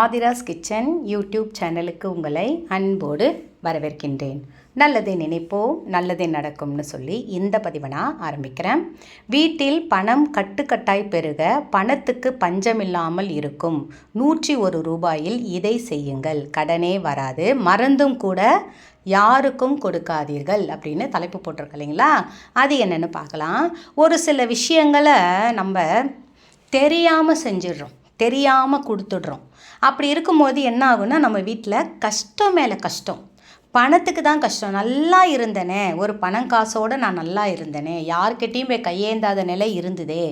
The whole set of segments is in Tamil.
ஆதிராஸ் கிச்சன் யூடியூப் சேனலுக்கு உங்களை அன்போடு வரவேற்கின்றேன். நல்லதை நினைப்போம் நல்லதே நடக்கும்னு சொல்லி இந்த பதிவை நான் ஆரம்பிக்கிறேன். வீட்டில் பணம் கட்டுக்கட்டாய் பெருக பணத்துக்கு பஞ்சமில்லாமல் இருக்கும். நூற்றி ஒரு ரூபாயில் இதை செய்யுங்கள். கடனே வராது. மறந்தும் கூட யாருக்கும் கொடுக்காதீர்கள் அப்படின்னு தலைப்பு போட்டிருக்கு இல்லைங்களா? அது என்னென்னு பார்க்கலாம். ஒரு சில விஷயங்களை நம்ம தெரியாமல் செஞ்சிடுறோம். தெரியாமல் கொடுத்துடுறோம். அப்படி இருக்கும்போது என்ன ஆகும்னா நம்ம வீட்டில் கஷ்டம் மேலே கஷ்டம். பணத்துக்கு தான் கஷ்டம். நல்லா இருந்தனே. ஒரு பணம் காசோடு நான் நல்லா இருந்தனே. யார்கிட்டேயும் போய் கையேந்தாத நிலை இருந்ததே.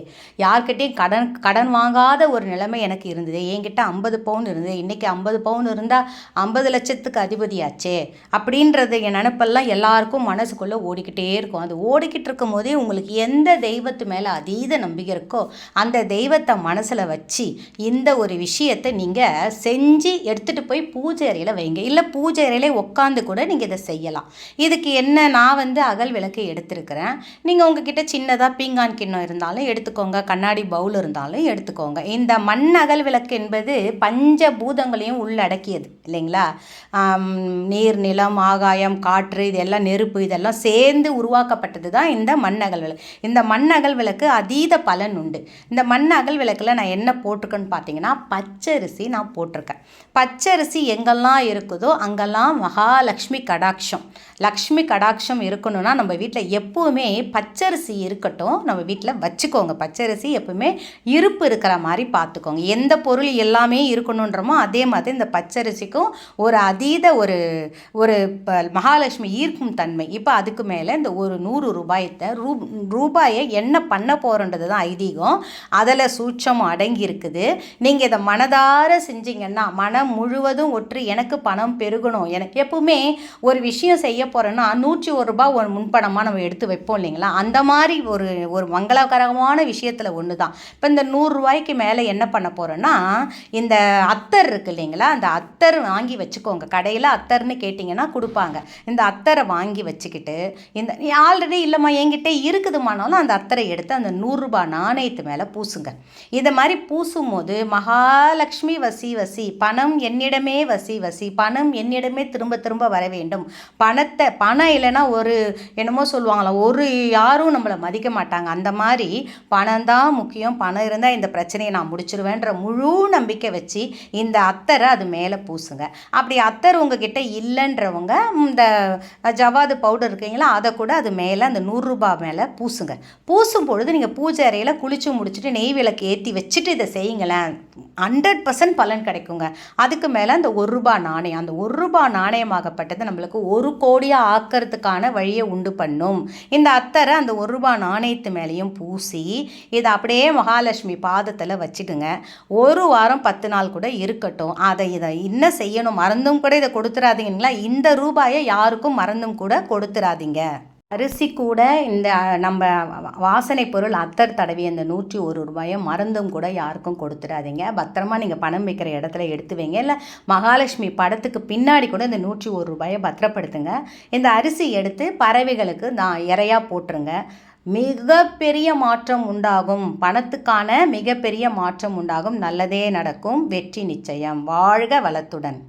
யார்கிட்டேயும் கடன் கடன் வாங்காத ஒரு நிலைமை எனக்கு இருந்தது. என்கிட்ட ஐம்பது பவுன் இருந்தது. இன்றைக்கி ஐம்பது பவுன் இருந்தால் ஐம்பது லட்சத்துக்கு அதிபதியாச்சே. அப்படின்றது என் நினப்பெல்லாம் எல்லாருக்கும் மனசுக்குள்ளே ஓடிக்கிட்டே இருக்கும். அது ஓடிக்கிட்டு இருக்கும் போதே உங்களுக்கு எந்த தெய்வத்து மேலே அதீத நம்பிக்கை இருக்கோ அந்த தெய்வத்தை மனசில் வச்சு இந்த ஒரு விஷயத்தை நீங்கள் செஞ்சு எடுத்துகிட்டு போய் பூஜை அறையில் வைங்க. இல்லை பூஜை அறையிலே உட்காந்து கூட நீங்கள் இதை செய்யலாம். இதுக்கு என்ன நான் வந்து அகல் விளக்கு எடுத்திருக்கிறேன். நீங்கள் உங்ககிட்ட சின்னதாக பீங்கான் கிண்ணம் இருந்தாலும் எடுத்துக்கோங்க. கண்ணாடி பவுல் இருந்தாலும் எடுத்துக்கோங்க. இந்த மண் அகல் விளக்கு என்பது பஞ்ச பூதங்களையும் உள்ளடக்கியது இல்லைங்களா? நீர் நிலம் ஆகாயம் காற்று இதெல்லாம் நெருப்பு இதெல்லாம் சேர்ந்து உருவாக்கப்பட்டது தான் இந்த மண் அகல் விளக்கு. இந்த மண் அகல் விளக்கு அதீத பலன் உண்டு. இந்த மண் அகல் விளக்கில் நான் என்ன போட்டிருக்கேன்னு பார்த்தீங்கன்னா பச்சரிசி நான் போட்டிருக்கேன். பச்சரிசி எங்கெல்லாம் இருக்குதோ அங்கெல்லாம் மகாலட்சுமி லக்ஷ்மி கடாட்சம். லக்ஷ்மி கடாட்சம் இருக்கணும்னா நம்ம வீட்டில் எப்போவுமே பச்சரிசி இருக்கட்டும் நம்ம வீட்டில் வச்சுக்கோங்க. பச்சரிசி எப்பவுமே இருப்பு இருக்கிற மாதிரி பார்த்துக்கோங்க எந்த பொருள் எல்லாமே இருக்கணுன்றமோ அதே மாதிரி இந்த பச்சரிசிக்கும் ஒரு அதீத ஒரு ஒரு இப்போ மகாலட்சுமி ஈர்க்கும் தன்மை. இப்போ அதுக்கு மேலே இந்த ஒரு நூறு ரூபாயத்தை ரூ ரூபாயை என்ன பண்ண போகிறன்றது தான் ஐதீகம். அதில் சூட்சம் அடங்கி இருக்குது நீங்கள் இதை மனதார செஞ்சீங்கன்னா மனம் முழுவதும் ஒற்று எனக்கு பணம் பெருகணும். எனக்கு எப்பவுமே ஒரு விஷயம் செய்ய போகிறோன்னா நூற்றி ஒரு ரூபா ஒரு முன்பணமாக நம்ம எடுத்து வைப்போம் இல்லைங்களா? அந்த மாதிரி ஒரு ஒரு மங்களகரமான விஷயத்தில் ஒன்று தான் இப்போ இந்த நூறுரூவாய்க்கு மேலே என்ன பண்ண போகிறோன்னா இந்த அத்தர் இருக்குது இல்லைங்களா? அந்த அத்தர் வாங்கி வச்சுக்கோங்க. கடையில் அத்தர்னு கேட்டிங்கன்னா கொடுப்பாங்க. இந்த அத்தரை வாங்கி வச்சுக்கிட்டு இந்த ஆல்ரெடி இல்லைம்மா என்கிட்ட இருக்குதுமானாலும் அந்த அத்தரை எடுத்து அந்த நூறுரூபா நாணயத்து மேலே பூசுங்க. இதை மாதிரி பூசும் போது மகாலட்சுமி வசி வசி பணம் என்னிடமே வசி வசி பணம் என்னிடமே திரும்ப திரும்ப வர வேண்டும். பணத்தை பணம் இல்லைன்னா ஒரு என்னமோ சொல்லுவாங்களா ஒரு யாரும் நம்மளை மதிக்க மாட்டாங்க. அந்த மாதிரி பணம் தான் முக்கியம். பணம் இருந்தால் இந்த பிரச்சனையை நான் முடிச்சிருவேன்ற முழு நம்பிக்கை வச்சு இந்த அத்தரை அது மேலே பூசுங்க. அப்படி அத்தர் உங்ககிட்ட இல்லைன்றவங்க இந்த ஜவாது பவுடர் இருக்கீங்களா அதை கூட அது மேலே அந்த நூறுரூபா மேலே பூசுங்க. பூசும் பொழுது நீங்கள் பூஜை அறையில் குளிச்சு முடிச்சுட்டு நெய் விளக்கு ஏற்றி வச்சுட்டு இதை செய்யுங்களேன். ஹண்ட்ரட் பர்சன்ட் பலன் கிடைக்குங்க. அதுக்கு மேலே அந்த ஒரு ரூபா நாணயம். அந்த ஒரு ரூபா நாணயமாகப்பட்டது நம்மளுக்கு ஒரு கோடியாக ஆக்கிறதுக்கான வழியை உண்டு பண்ணும். இந்த அத்தரை அந்த ஒரு ரூபா நாணயத்து மேலேயும் பூசி இதை அப்படியே மகாலட்சுமி பாதத்தில் வச்சுக்குங்க. ஒரு வாரம் பத்து நாள் கூட இருக்கட்டும். அதை இதை என்ன செய்யணும்? மறந்தும் கூட இதை கொடுத்துடாதீங்களா இந்த ரூபாயை யாருக்கும் மறந்தும் கூட கொடுத்துறாதீங்க. அரிசி கூட இந்த நம்ம வாசனை பொருள் அத்தர் தடவி அந்த நூற்றி ஒரு ரூபாயை மறந்தும் கூட யாருக்கும் கொடுத்துடாதீங்க. பத்திரமா நீங்கள் பணம் வைக்கிற இடத்துல எடுத்து வைங்க. இல்லை மகாலட்சுமி படத்துக்கு பின்னாடி கூட இந்த நூற்றி ஒரு ரூபாயை பத்திரப்படுத்துங்க. இந்த அரிசி எடுத்து பறவைகளுக்கு நான் இறையாக போட்டுருங்க. மிகப்பெரிய மாற்றம் உண்டாகும். பணத்துக்கான மிகப்பெரிய மாற்றம் உண்டாகும். நல்லதே நடக்கும். வெற்றி நிச்சயம். வாழ்க வளத்துடன்.